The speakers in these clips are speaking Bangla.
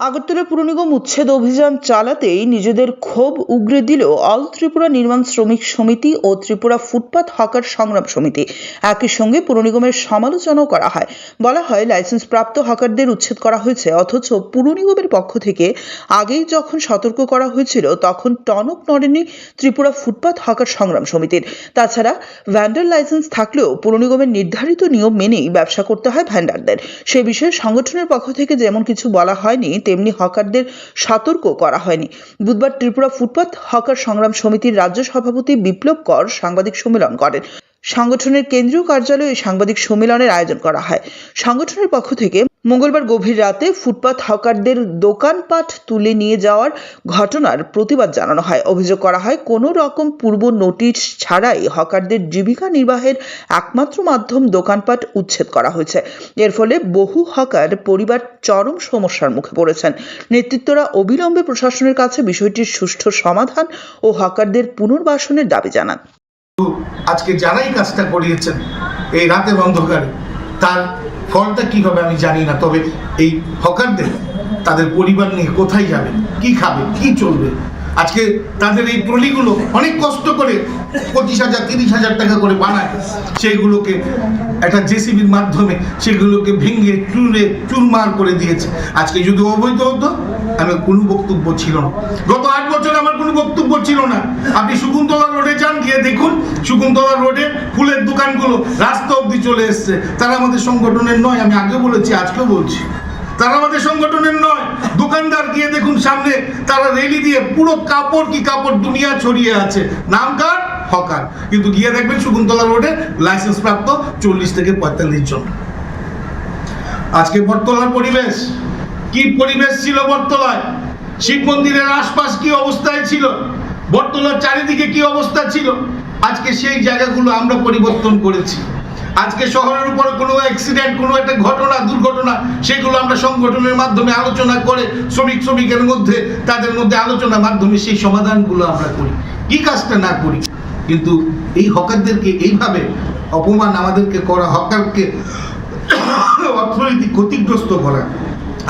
আগরতলা পুর নিগম উচ্ছেদ অভিযান চালাতেই নিজেদের ক্ষোভ উগরে দিল অল ত্রিপুরা নির্মাণ শ্রমিক সমিতি ও ত্রিপুরা ফুটপাত হকার সংগ্রাম সমিতি। একই সঙ্গে পুর নিগমের সমালোচনাও করা হয়। বলা হয় লাইসেন্স প্রাপ্ত হকারদের উচ্ছেদ করা হয়েছে, অথচ পুর নিগমের পক্ষ থেকে আগেই যখন সতর্ক করা হয়েছিল, তখন টনক নড়েনি ত্রিপুরা ফুটপাত হকার সংগ্রাম সমিতির। তাছাড়া, ভ্যান্ডার লাইসেন্স থাকলেও পুর নিগমের নির্ধারিত নিয়ম মেনেই ব্যবসা করতে হয় ভ্যান্ডারদের। সে বিষয়ে সংগঠনের পক্ষ থেকে যেমন কিছু বলা হয়নি তেমনি হকারদের সতর্ক করা হয়নি। বুধবার ত্রিপুরা ফুটপাত হকার সংগ্রাম সমিতির রাজ্য সভাপতি বিপ্লব কর সাংবাদিক সম্মেলন করেন। সংগঠনের কেন্দ্রীয় কার্যালয়ে সাংবাদিক সম্মেলনের আয়োজন করা হয়। সংগঠনের পক্ষ থেকে মঙ্গলবার গভীর রাতে ফুটপাত হকারদের দোকানপাট তুলে নিয়ে যাওয়ার ঘটনার প্রতিবাদ জানানো হয়। অভিযোগ করা হয়, কোনো রকম পূর্ব নোটিশ ছাড়াই হকারদের জীবিকা নির্বাহের একমাত্র মাধ্যম দোকানপাট উচ্ছেদ করা হয়েছে। এর ফলে বহু হকার পরিবার চরম সমস্যার মুখে পড়েছেন। নেতৃত্বরা অবিলম্বে প্রশাসনের কাছে বিষয়টির সুষ্ঠু সমাধান ও হকারদের পুনর্বাসনের দাবি জানান। আজকে যারাই কাজটা করিয়েছেন, এই রাতের অন্ধকারে, তার ফলটা কি হবে আমি জানি না, তবে এই হকারদের, তাদের পরিবার নিয়ে কোথায় যাবে, কি খাবে, কি চলবে? আজকে তাদের এই ট্রলিগুলো অনেক কষ্ট করে পঁচিশ হাজার, তিরিশ হাজার টাকা করে বানায়। সেইগুলোকে একটা জেসিবির মাধ্যমে সেগুলোকে ভেঙে, চুরে, চুরমার করে দিয়েছে। আজকে যদি অবৈধ হতো আমি কোনো বক্তব্য ছিল না। গত আট বছর আমার কোনো বক্তব্য ছিল না। আপনি শকুন্তলা রোডে যান, গিয়ে দেখুন শকুন্তলা রোডে ফুলের দোকানগুলো রাস্তা অবধি চলে এসছে। তারা আমাদের সংগঠনের নয়, আমি আগে বলেছি, আজকেও বলছি। তারা আমাদের সংগঠনের নয়। দোকানদার গিয়ে দেখুন সামনে, তারা রেলি দিয়ে পুরো কাপড় কি কাপড় দুনিয়া ছড়িয়ে আছে। নাম কার? হকার। কিন্তু গিয়ে দেখবেন শকুন্তলা রোডে লাইসেন্স প্রাপ্ত চল্লিশ থেকে পঁয়তাল্লিশ জন। আজকে বটতলার পরিবেশ। কি পরিবেশ ছিল বটতলায়? শিব মন্দিরের আশপাশ কি অবস্থায় ছিল? বটতলার চারিদিকে কি অবস্থা ছিল? আজকে সেই জায়গাগুলো আমরা পরিবর্তন করেছি। আজকে শহরের উপরে কোনো অ্যাক্সিডেন্ট কোনো একটা ঘটনা, দুর্ঘটনা, সেগুলো আমরা সংগঠনের মাধ্যমে আলোচনা করে শ্রমিক, শ্রমিকের মধ্যে, তাদের মধ্যে আলোচনার মাধ্যমে সেই সমাধানগুলো আমরা করি। কি কাজটা না করি? কিন্তু এই হকারদেরকে এইভাবে অপমান আমাদেরকে করা, হকারকে অর্থনৈতিক ক্ষতিগ্রস্ত করা,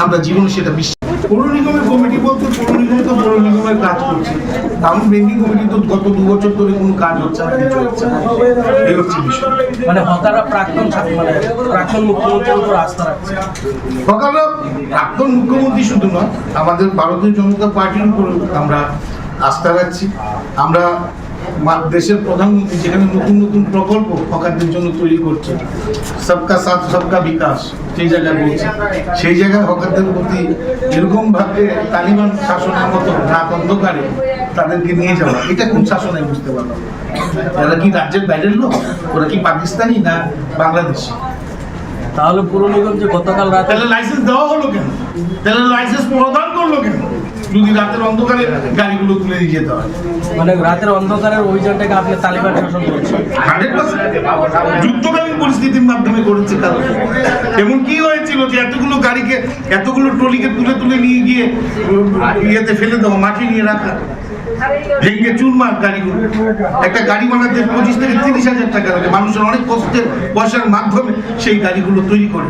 আমরা জীবনে সেটা বিশ্বাস পৌর নিগমের কমিটি বলতে পৌর নিগম তো পৌর নিগমের কাজ করছে। টাউন ব্যাংকিং কমিটি তো গত দু বছর ধরে কোনো কাজ হচ্ছে না কিছু হচ্ছে না। এই হচ্ছে বিষয় মানে হকাররা প্রাক্তন মানে প্রাক্তন মুখ্যমন্ত্রীর উপর আস্থা রাখছে। প্রাক্তন মুখ্যমন্ত্রী শুধু নয় আমাদের ভারতীয় জনতা পার্টির উপর আমরা আস্থা রাখছি। আমরা দেশের প্রধানমন্ত্রী যেখানে নতুন নতুন প্রকল্প হকারদের জন্য তৈরি করছে সবকা সাথ সবকা বিকাশ সেই জায়গায় বলছে। সেই জায়গায় হকারদের প্রতি এরকম ভাবে তালিবান শাসনের মতো রাত অন্ধকারে তাদেরকে নিয়ে যাওয়া এটা কোন শাসনে বুঝতে পারলাম। এরা কি রাজ্যের বাইরের লোক? ওরা কি পাকিস্তানি না বাংলাদেশি? তাহলে পুর নিগম যে গতকাল রাতে তাহলে লাইসেন্স দেওয়া হলো কেন? তাহলে লাইসেন্স প্রদান করল কেন? যদি রাতের অন্ধকারে গাড়িগুলো তুলে নিয়ে যেতে হয়। মানে রাতের অন্ধকারের অভিযানটাকে আপনি তালিবান শাসন করছেন? হান্ড্রেড যুদ্ধকালীন পরিস্থিতির মাধ্যমে করেছে তারা। এমন কি হয়েছিল যে এতগুলো গাড়িকে এতগুলো ট্রলিকে তুলে তুলে নিয়ে গিয়ে ইয়েতে ফেলে দেওয়া মাঠে নিয়ে রাখা। ভেঙে চুরমার গাড়িগুলো। একটা গাড়ি বানাতে পঁচিশ থেকে তিরিশ হাজার টাকা লাগে। মানুষের অনেক কষ্টের পয়সার মাধ্যমে সেই গাড়িগুলো তৈরি করে।